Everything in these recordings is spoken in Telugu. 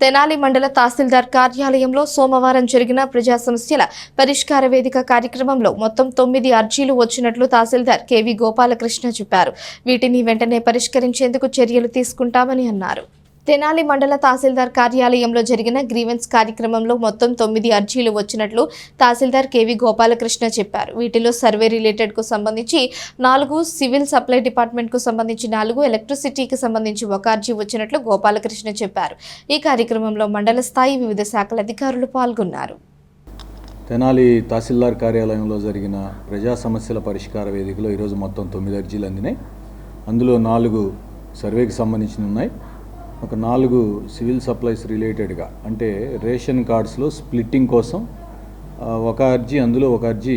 తెనాలి మండల తహసీల్దార్ కార్యాలయంలో సోమవారం జరిగిన ప్రజా సమస్యల పరిష్కార వేదిక కార్యక్రమంలో మొత్తం తొమ్మిది అర్జీలు వచ్చినట్లు తహసీల్దార్ కెవి గోపాలకృష్ణ చెప్పారు. వీటిని వెంటనే పరిష్కరించేందుకు చర్యలు తీసుకుంటామని అన్నారు. తెనాలి మండల తహసీల్దార్ కార్యాలయంలో జరిగిన గ్రీవెన్స్ కార్యక్రమంలో మొత్తం తొమ్మిది అర్జీలు వచ్చినట్లు తహసీల్దార్ కేవి గోపాలకృష్ణ చెప్పారు. వీటిలో సర్వే రిలేటెడ్కు సంబంధించి నాలుగు సివిల్ సప్లై డిపార్ట్మెంట్కు సంబంధించి నాలుగు ఎలక్ట్రిసిటీకి సంబంధించి ఒక అర్జీ వచ్చినట్లు గోపాలకృష్ణ చెప్పారు. ఈ కార్యక్రమంలో మండల స్థాయి వివిధ శాఖల అధికారులు పాల్గొన్నారు. తెనాలి తహసీల్దార్ కార్యాలయంలో జరిగిన ప్రజా సమస్యల పరిష్కార వేదికలో ఈరోజు మొత్తం తొమ్మిది అర్జీలు అందినాయి. అందులో నాలుగు సర్వేకి సంబంధించిన ఉన్నాయి. ఒక నాలుగు సివిల్ సప్లైస్ రిలేటెడ్గా అంటే రేషన్ కార్డ్స్లో స్ప్లిట్టింగ్ కోసం ఒక అర్జీ అందులో ఒక అర్జీ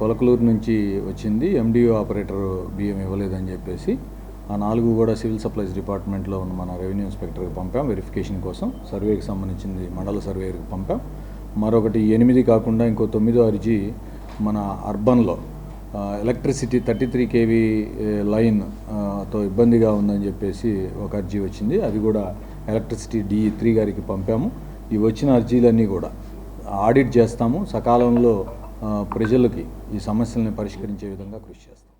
కొలకలూరు నుంచి వచ్చింది. ఎండిఓ ఆపరేటర్ బియ్యం ఇవ్వలేదని చెప్పేసి ఆ నాలుగు కూడా సివిల్ సప్లైస్ డిపార్ట్మెంట్లో ఉన్న మన రెవెన్యూ ఇన్స్పెక్టర్కి పంపాం. వెరిఫికేషన్ కోసం సర్వేకి సంబంధించింది మండల సర్వేకి పంపాం. మరొకటి ఎనిమిది కాకుండా ఇంకో తొమ్మిదో అర్జీ మన అర్బన్లో ఎలక్ట్రిసిటీ థర్టీ త్రీ కేవీ లైన్తో ఇబ్బందిగా ఉందని చెప్పేసి ఒక అర్జీ వచ్చింది. అది కూడా ఎలక్ట్రిసిటీ డి త్రీ గారికి పంపాము. ఈ వచ్చిన అర్జీలన్నీ కూడా ఆడిట్ చేస్తాము. సకాలంలో ప్రజలకి ఈ సమస్యల్ని పరిష్కరించే విధంగా కృషి చేస్తాం